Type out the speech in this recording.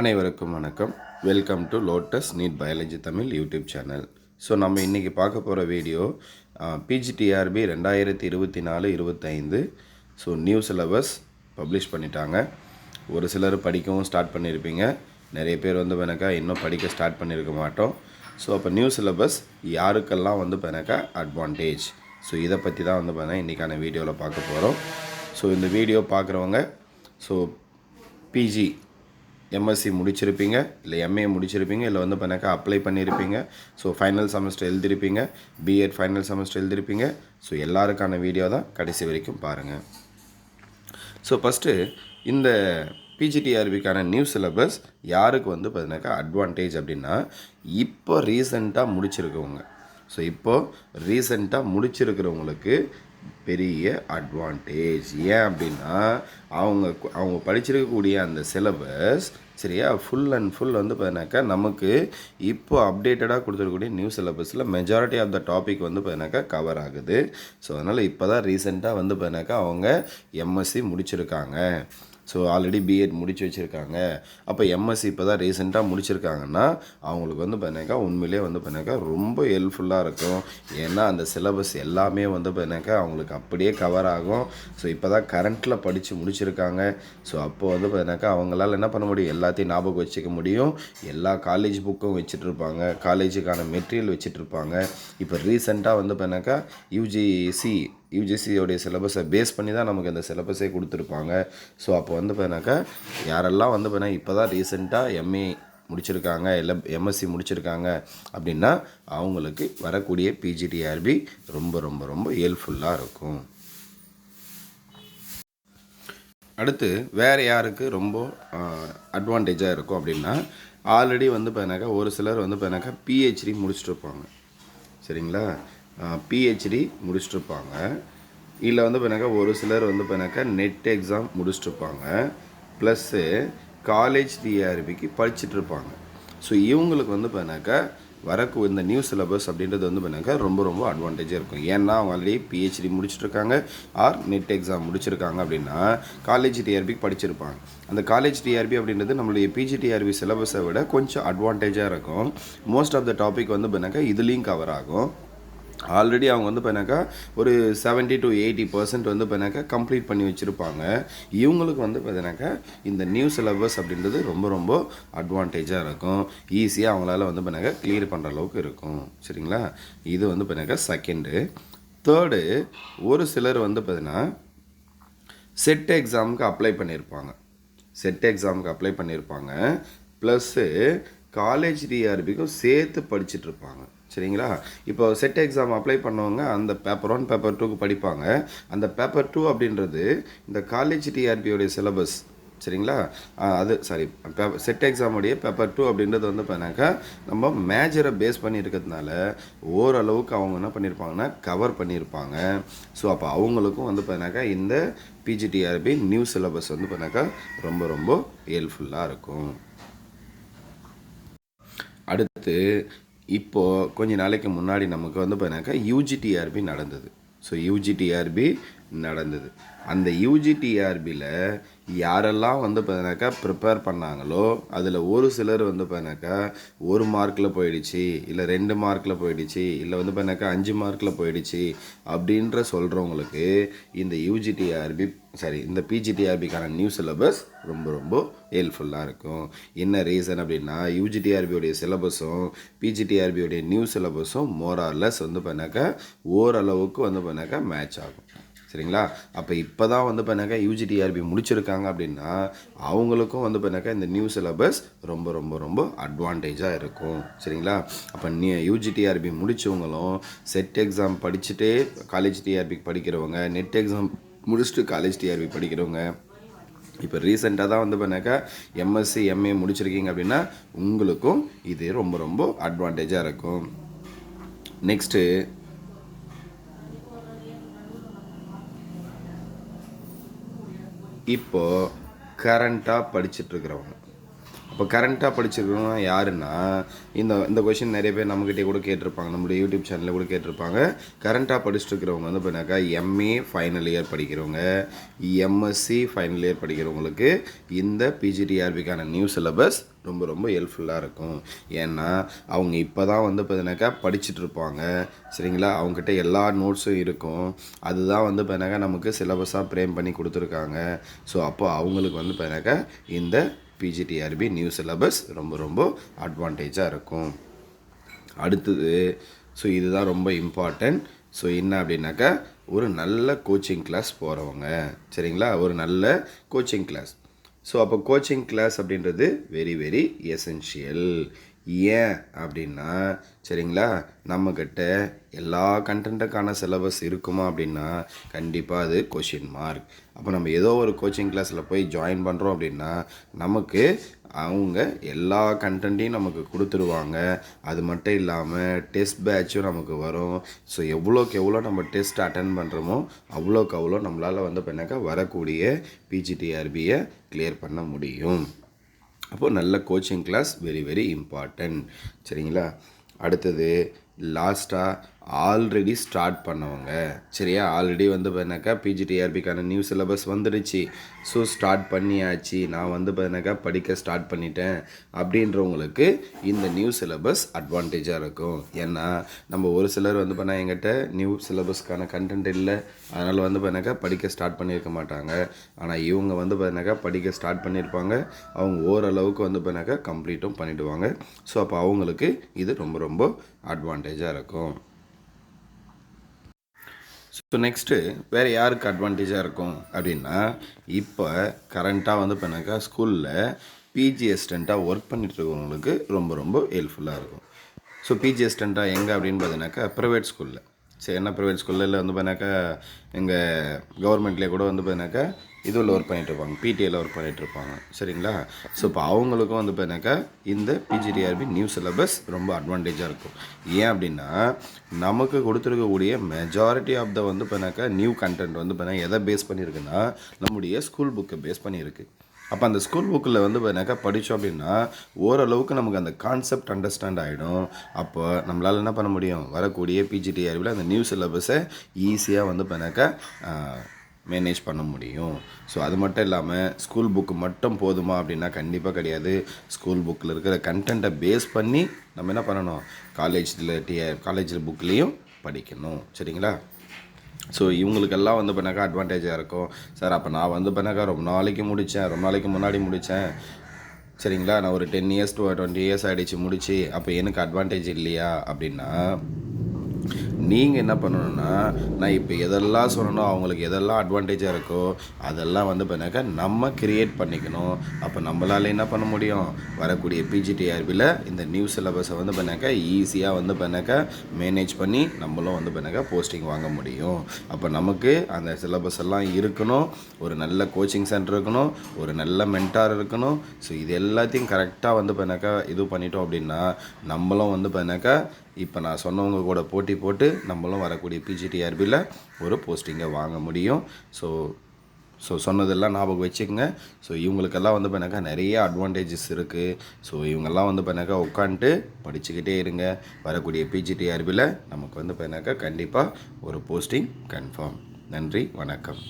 அனைவருக்கும் வணக்கம். Welcome to lotus NEET biology Tamil YouTube channel so நம்ம இன்றைக்கி பார்க்க போகிற வீடியோ பிஜிடிஆர்பி ரெண்டாயிரத்தி இருபத்தி நாலு இருபத்தைந்து. ஸோ நியூ சிலபஸ் பப்ளிஷ் பண்ணிட்டாங்க. ஒரு சிலர் படிக்கவும் ஸ்டார்ட் பண்ணியிருப்பீங்க நிறைய பேர் வந்து பெனக்கா இன்னும் படிக்க ஸ்டார்ட் பண்ணியிருக்க மாட்டோம். ஸோ அப்போ நியூ சிலபஸ் யாருக்கெல்லாம் வந்து பெனக்கா அட்வான்டேஜ் ஸோ இதை பற்றி தான் வந்து பார்த்தீங்கன்னா இன்றைக்கான வீடியோவில் பார்க்க போகிறோம் ஸோ இந்த வீடியோ பார்க்குறவங்க ஸோ பிஜி எம்எஸ்சி முடிச்சிருப்பீங்க இல்லை எம்ஏ முடிச்சிருப்பீங்க இல்லை வந்து பண்ணாக்கா அப்ளை பண்ணியிருப்பீங்க ஸோ ஃபைனல் செமஸ்டர் எழுதிருப்பீங்க பிஎட் ஃபைனல் செமஸ்டர் எழுதிருப்பீங்க ஸோ எல்லாருக்கான வீடியோ தான் கடைசி வரைக்கும் பாருங்கள் ஸோ ஃபஸ்ட்டு இந்த பிஜிடிஆர்பிக்கான நியூ சிலபஸ் யாருக்கு வந்து பார்த்தினாக்கா அட்வான்டேஜ் அப்படின்னா இப்போ ரீசெண்டாக முடிச்சிருக்கவங்க. ஸோ இப்போது ரீசெண்டாக முடிச்சிருக்கிறவங்களுக்கு பெரிய அட்வான்டேஜ் ஏன் அப்படின்னா அவங்க கு- அவங்க படிச்சிருக்கக்கூடிய அந்த சிலபஸ் சரியா? ஃபுல் அண்ட் ஃபுல் வந்து பார்த்தீங்கன்னாக்கா நமக்கு இப்போ அப்டேட்டடாக கொடுத்துருக்கக்கூடிய நியூ சிலபஸில் மெஜாரிட்டி ஆஃப் த டாபிக் வந்து பார்த்தீங்கன்னாக்கா கவர் ஆகுது. ஸோ அதனால் இப்போ தான் ரீசெண்டாக வந்து பார்த்தீங்கன்னாக்கா அவங்க எம்எஸ்சி முடிச்சிருக்காங்க. ஸோ ஆல்ரெடி பிஎட் முடிச்சு வச்சுருக்காங்க. அப்போ எம்எஸ்சி இப்போ தான் ரீசெண்டாக முடிச்சிருக்காங்கன்னா அவங்களுக்கு வந்து பார்த்தினாக்கா உண்மையிலே வந்து பார்த்தினாக்கா ரொம்ப ஹெல்ப்ஃபுல்லாக இருக்கும். ஏன்னா அந்த சிலபஸ் எல்லாமே வந்து பார்த்தினாக்கா அவங்களுக்கு அப்படியே கவர் ஆகும். ஸோ இப்போ தான் கரண்ட்டில் படித்து முடிச்சிருக்காங்க. ஸோ அப்போ வந்து பார்த்தினாக்கா அவங்களால என்ன பண்ண முடியும்? எல்லாத்தையும் ஞாபகம் வச்சுக்க முடியும். எல்லா காலேஜ் புக்கும் வச்சுட்டு இருப்பாங்க காலேஜுக்கான மெட்டீரியல் வச்சுட்டு இருப்பாங்க இப்போ ரீசெண்டாக வந்து பார்த்தினாக்கா யூஜிசி யூஜிசியோடைய சிலபஸை பேஸ் பண்ணி தான் நமக்கு அந்த சிலபஸே கொடுத்துருப்பாங்க. ஸோ அப்போ வந்து பார்த்தீங்கன்னாக்கா யாரெல்லாம் வந்து பார்த்தீங்கன்னா இப்போ தான் ரீசெண்டாக எம்ஏ முடிச்சிருக்காங்க இல்லை எம்எஸ்சி முடிச்சிருக்காங்க அப்படின்னா அவங்களுக்கு வரக்கூடிய பிஜிடிஆர்பி ரொம்ப ரொம்ப ரொம்ப ஹெல்ப்ஃபுல்லாக இருக்கும். அடுத்து வேறு யாருக்கு ரொம்ப அட்வான்டேஜாக இருக்கும் அப்படின்னா ஆல்ரெடி வந்து பார்த்தீங்கன்னாக்கா ஒரு சிலர் வந்து பார்த்தீங்கன்னாக்கா பிஹெச்டி முடிச்சுட்டு இருப்பாங்க. சரிங்களா? பிஹெச்டி முடிச்சுட்ருப்பாங்க இல்லை வந்து பார்த்தீங்கன்னாக்கா ஒரு சிலர் வந்து பார்த்தீங்கன்னாக்கா நெட் எக்ஸாம் முடிச்சுட்ருப்பாங்க ப்ளஸ்ஸு காலேஜ் டிஆர்பிக்கு படிச்சுட்ருப்பாங்க ஸோ இவங்களுக்கு வந்து பார்த்தீங்கன்னாக்கா வரக்கு இந்த நியூ சிலபஸ் அப்படின்றது வந்து பண்ணாக்கா ரொம்ப ரொம்ப அட்வான்டேஜாக இருக்கும். ஏன்னா அவங்க ஆல்ரெடி பிஹெச்டி முடிச்சிருக்காங்க ஆர் நெட் எக்ஸாம் முடிச்சிருக்காங்க அப்படின்னா காலேஜ் டிஆர்பிக்கு படிச்சிருப்பாங்க. அந்த காலேஜ் டிஆர்பி அப்படின்றது நம்மளுடைய பிஜி டிஆர்பி சிலபஸை விட கொஞ்சம் அட்வான்டேஜாக இருக்கும். மோஸ்ட் ஆஃப் த டாபிக் வந்து பண்ணாக்கா இதுலேயும் கவர் ஆகும். ஆல்ரெடி அவங்க வந்து பார்த்தாக்கா ஒரு 70 டு எயிட்டி பர்சன்ட் வந்து பார்த்தாக்கா கம்ப்ளீட் பண்ணி வச்சுருப்பாங்க. இவங்களுக்கு வந்து பார்த்தீங்கன்னாக்கா இந்த நியூ சிலபஸ் அப்படின்றது ரொம்ப ரொம்ப அட்வான்டேஜாக இருக்கும். ஈஸியாக அவங்களால வந்து பார்த்தாக்கா கிளியர் பண்ணுற அளவுக்கு இருக்கும். சரிங்களா? இது வந்து பண்ணாக்கா செகண்டு தேர்டு ஒரு சிலர் வந்து பார்த்தீங்கன்னா செட் எக்ஸாமுக்கு அப்ளை பண்ணியிருப்பாங்க செட் எக்ஸாமுக்கு அப்ளை பண்ணியிருப்பாங்க ப்ளஸ்ஸு காலேஜ் டிஆர்பிக்கும் சேர்த்து படிச்சுட்ருப்பாங்க சரிங்களா? இப்போ செட் எக்ஸாம் அப்ளை பண்ணவங்க அந்த பேப்பர் ஒன் பேப்பர் டூக்கு படிப்பாங்க. அந்த பேப்பர் டூ அப்படின்றது இந்த காலேஜ் டிஆர்பியோடைய சிலபஸ் சரிங்களா? அது சாரி பேப்பர் செட் எக்ஸாமுடைய பேப்பர் டூ அப்படின்றது வந்து பார்த்தீங்கன்னாக்கா நம்ம மேஜரை பேஸ் பண்ணி இருக்கிறதுனால ஓரளவுக்கு அவங்க என்ன பண்ணியிருப்பாங்கன்னா கவர் பண்ணியிருப்பாங்க. ஸோ அப்போ அவங்களுக்கும் வந்து பார்த்தீங்கன்னாக்கா இந்த பிஜிடிஆர்பி நியூ சிலபஸ் வந்து பார்த்தாக்கா ரொம்ப ரொம்ப ஹெல்ப்ஃபுல்லாக இருக்கும். அடுத்து இப்போது கொஞ்ச நாளைக்கு முன்னாடி நமக்கு வந்து பார்த்தீங்கன்னாக்கா யூஜிடிஆர்பி நடந்தது. ஸோ யூஜிடிஆர்பி நடந்தது. அந்த யூஜிடிஆர்பியில் யாரெல்லாம் வந்து பார்த்தீங்கன்னாக்கா ப்ரிப்பேர் பண்ணாங்களோ அதில் ஒரு சிலர் வந்து பார்த்தினாக்கா ஒரு மார்க்கில் போயிடுச்சு இல்லை ரெண்டு மார்க்கில் போயிடுச்சு இல்லை வந்து பார்த்தினாக்கா அஞ்சு மார்க்கில் போயிடுச்சு அப்படின்ற சொல்கிறவங்களுக்கு இந்த யூஜிடிஆர்பி சாரி இந்த பிஜிடிஆர்பிக்கான நியூ சிலபஸ் ரொம்ப ரொம்ப ஹெல்ப்ஃபுல்லாக இருக்கும். என்ன ரீசன் அப்படின்னா யூஜிடிஆர்பியோடைய சிலபஸும் பிஜிடிஆர்பியோடைய நியூ சிலபஸும் மோரார்லெஸ் வந்து பண்ணாக்கா ஓரளவுக்கு வந்து பண்ணாக்கா மேட்ச் ஆகும். சரிங்களா? அப்போ இப்போ தான் வந்து பண்ணாக்கா யூஜிடிஆர்பி முடிச்சிருக்காங்க அப்படின்னா அவங்களுக்கும் வந்து பண்ணாக்கா இந்த நியூ சிலபஸ் ரொம்ப ரொம்ப ரொம்ப அட்வான்டேஜாக இருக்கும். சரிங்களா? அப்போ நீ யூஜிடிஆர்பி முடிச்சவங்களும் செட் எக்ஸாம் படிச்சுட்டே காலேஜ் டிஆர்பிக்கு படிக்கிறவங்க நெட் எக்ஸாம் முடிச்சுட்டு காலேஜ் டிஆர்பி படிக்கிறவங்க இப்போ ரீசெண்டாக தான் வந்து பண்ணாக்கா எம்எஸ்சி எம்ஏ முடிச்சிருக்கீங்க அப்படின்னா உங்களுக்கும் இது ரொம்ப ரொம்ப அட்வான்டேஜாக இருக்கும். நெக்ஸ்ட்டு இப்போ கரண்ட்டாக படிச்சுட்டு இப்போ கரண்ட்டாக படிச்சிருக்கிறவங்க யாருன்னா இந்த இந்த கொஷின் நிறைய பேர் நம்மக்கிட்டே கூட கேட்டிருப்பாங்க. நம்மளுடைய யூடியூப் சேனலில் கூட கேட்டிருப்பாங்க. கரண்ட்டாக படிச்சுட்டு இருக்கிறவங்க வந்து பார்த்தீங்கன்னாக்கா எம்ஏ ஃபைனல் இயர் படிக்கிறவங்க எம்எஸ்சி ஃபைனல் இயர் படிக்கிறவங்களுக்கு இந்த பிஜிடிஆர்பிக்கான நியூ சிலபஸ் ரொம்ப ரொம்ப ஹெல்ப்ஃபுல்லாக இருக்கும். ஏன்னா அவங்க இப்போ தான் வந்து பார்த்தீங்கன்னாக்கா படிச்சுட்டு இருப்பாங்க. சரிங்களா? அவங்ககிட்ட எல்லா நோட்ஸும் இருக்கும். அதுதான் வந்து பார்த்தீங்கன்னாக்கா நமக்கு சிலபஸாக ப்ரேம் பண்ணி கொடுத்துருக்காங்க. ஸோ அப்போ அவங்களுக்கு வந்து பார்த்தீங்கன்னாக்கா இந்த பிஜிடிஆர்பி நியூ சிலபஸ் ரொம்ப ரொம்ப அட்வான்டேஜாக இருக்கும். அடுத்தது ஸோ இதுதான் ரொம்ப இம்பார்ட்டண்ட் ஸோ என்ன அப்படின்னாக்கா ஒரு நல்ல கோச்சிங் கிளாஸ் போகிறவங்க சரிங்களா? ஒரு நல்ல கோச்சிங் கிளாஸ் ஸோ அப்போ கோச்சிங் கிளாஸ் அப்படின்றது வெரி வெரி எசென்ஷியல் ஏன் அப்படின்னா சரிங்களா? நம்மக்கிட்ட எல்லா கண்டென்ட்டுக்கான சிலபஸ் இருக்குமா அப்படின்னா கண்டிப்பாக அது கொஷின் மார்க் அப்போ நம்ம ஏதோ ஒரு கோச்சிங் கிளாஸில் போய் ஜாயின் பண்ணுறோம் அப்படின்னா நமக்கு அவங்க எல்லா கண்டென்ட்டையும் நமக்கு கொடுத்துருவாங்க. அது மட்டும் இல்லாமல் டெஸ்ட் பேட்சும் நமக்கு வரும். ஸோ எவ்வளோக்கு எவ்வளோ நம்ம டெஸ்ட் அட்டன் பண்ணுறோமோ அவ்வளோக்கு அவ்வளோ நம்மளால் வந்து பண்ணாக்கா வரக்கூடிய பிஜிடிஆர்பியை கிளியர் பண்ண முடியும். அப்போது நல்ல coaching class very very important சரிங்களா? அடுத்தது லாஸ்ட்டாக ஆல்ரெடி ஸ்டார்ட் பண்ணவங்க. சரியா? ஆல்ரெடி வந்து பார்த்தினாக்கா பிஜிடிஆர்பிக்கான நியூ சிலபஸ் வந்துடுச்சு. ஸோ ஸ்டார்ட் பண்ணியாச்சு. நான் வந்து பார்த்தீங்கன்னாக்கா படிக்க ஸ்டார்ட் பண்ணிட்டேன். அப்படின்றவங்களுக்கு இந்த நியூ சிலபஸ் அட்வான்டேஜாக இருக்கும். ஏன்னா நம்ம ஒரு சிலர் வந்து பண்ணால் எங்கிட்ட நியூ சிலபஸ்க்கான கண்டென்ட் இல்லை. அதனால் வந்து பார்த்தீங்கன்னாக்கா படிக்க ஸ்டார்ட் பண்ணியிருக்க மாட்டாங்க. ஆனால் இவங்க வந்து பார்த்தினாக்கா படிக்க ஸ்டார்ட் பண்ணியிருப்பாங்க அவங்க ஓரளவுக்கு வந்து பார்த்தீங்கன்னாக்கா கம்ப்ளீட்டும் பண்ணிவிடுவாங்க ஸோ அப்போ அவங்களுக்கு இது ரொம்ப ரொம்ப அட்வான்டேஜாக இருக்கும். ஸோ நெக்ஸ்ட்டு வேறு யாருக்கு அட்வான்டேஜாக இருக்கும் அப்படின்னா இப்போ கரண்ட்டாக வந்து பண்ணாக்கா ஸ்கூலில் பிஜி அசிஸ்டண்ட்டாக ஒர்க் பண்ணிட்டு இருக்கவங்களுக்கு ரொம்ப ரொம்ப ஹெல்ப்ஃபுல்லாக இருக்கும். ஸோ பிஜி அசிஸ்டண்ட்டாக எங்கே அப்படின்னு பார்த்தீங்கன்னாக்கா ப்ரைவேட் ஸ்கூலில் சரி என்ன ப்ரைவேட் ஸ்கூலில் வந்து பார்த்தீங்கன்னாக்கா எங்கள் கவர்மெண்ட்லேயே கூட வந்து பார்த்தீங்கன்னாக்கா இதுவில் ஒர்க் பண்ணிகிட்டு இருப்பாங்க பிடிஏல ஒர்க் பண்ணிகிட்டு இருப்பாங்க சரிங்களா? ஸோ இப்போ அவங்களுக்கும் வந்து பார்த்தீங்கன்னாக்கா இந்த பிஜிடிஆர்பி நியூ சிலபஸ் ரொம்ப அட்வான்டேஜாக இருக்கும். ஏன் அப்படின்னா நமக்கு கொடுத்துருக்கக்கூடிய மெஜாரிட்டி ஆஃப் த வந்து பார்த்தீங்கன்னாக்கா நியூ கண்டென்ட் வந்து பார்த்தீங்கன்னா எதை பேஸ் பண்ணியிருக்குன்னா நம்முடைய ஸ்கூல் புக்கை பேஸ் பண்ணியிருக்கு. அப்போ அந்த ஸ்கூல் புக்கில் வந்து பார்த்தீங்கன்னாக்கா படித்தோம் அப்படின்னா ஓரளவுக்கு நமக்கு அந்த கான்செப்ட் அண்டர்ஸ்டாண்ட் ஆகிடும் அப்போ நம்மளால் என்ன பண்ண முடியும்? வரக்கூடிய பிஜிடிஆர்பியில் அந்த நியூ சிலபஸை ஈஸியாக வந்து பார்த்தீங்கன்னாக்கா மேனேஜ் பண்ண முடியும். ஸோ அது மட்டும் இல்லாமல் ஸ்கூல் புக்கு மட்டும் போதுமா அப்படின்னா கண்டிப்பாக கிடையாது. ஸ்கூல் புக்கில் இருக்கிற கண்டென்ட்டை பேஸ் பண்ணி நம்ம என்ன பண்ணணும்? காலேஜில் டி காலேஜில் புக்லேயும் படிக்கணும். சரிங்களா? ஸோ இவங்களுக்கெல்லாம் வந்து பண்ணாக்கா அட்வான்டேஜாக இருக்கும். சார் அப்போ நான் வந்து பண்ணாக்கா ரொம்ப நாளைக்கு முடித்தேன் ரொம்ப நாளைக்கு முன்னாடி முடித்தேன் சரிங்களா? நான் ஒரு ten years to twenty years ஆகிடுச்சு முடிச்சு. அப்போ எனக்கு அட்வான்டேஜ் இல்லையா அப்படின்னா நீங்கள் என்ன பண்ணணும்னா நான் இப்போ எதெல்லாம் சொல்லணும் அவங்களுக்கு எதெல்லாம் அட்வான்டேஜாக இருக்கோ அதெல்லாம் வந்து பண்ணாக்கா நம்ம கிரியேட் பண்ணிக்கணும். அப்போ நம்மளால என்ன பண்ண முடியும்? வரக்கூடிய பிஜிடிஆர்பியில் இந்த நியூ சிலபஸை வந்து பண்ணாக்கா ஈஸியாக வந்து பண்ணாக்கா மேனேஜ் பண்ணி நம்மளும் வந்து பண்ணாக்கா போஸ்டிங் வாங்க முடியும். அப்போ நமக்கு அந்த சிலபஸ் எல்லாம் இருக்கணும். ஒரு நல்ல கோச்சிங் சென்டர் இருக்கணும். ஒரு நல்ல மென்டார் இருக்கணும். ஸோ இது எல்லாத்தையும் கரெக்டாக வந்து பண்ணாக்கா இது பண்ணிட்டோம் அப்படின்னா நம்மளும் வந்து பண்ணாக்கா இப்போ நான் சொன்னவங்க கூட போட்டி போட்டு நம்மளும் வரக்கூடிய பிஜிடிஆர்பியில் ஒரு போஸ்டிங்கை வாங்க முடியும். ஸோ ஸோ சொன்னதெல்லாம் ஞாபகம் வச்சுக்கோங்க. ஸோ இவங்களுக்கெல்லாம் வந்து பண்ணாக்கா நிறைய அட்வான்டேஜஸ் இருக்குது ஸோ இவங்கெல்லாம் வந்து பண்ணாக்கா உட்காந்துட்டு படிச்சுக்கிட்டே இருங்க. வரக்கூடிய பிஜிடிஆர்பியில் நமக்கு வந்து பண்ணாக்கா கண்டிப்பாக ஒரு போஸ்டிங் கன்ஃபார்ம் நன்றி வணக்கம்.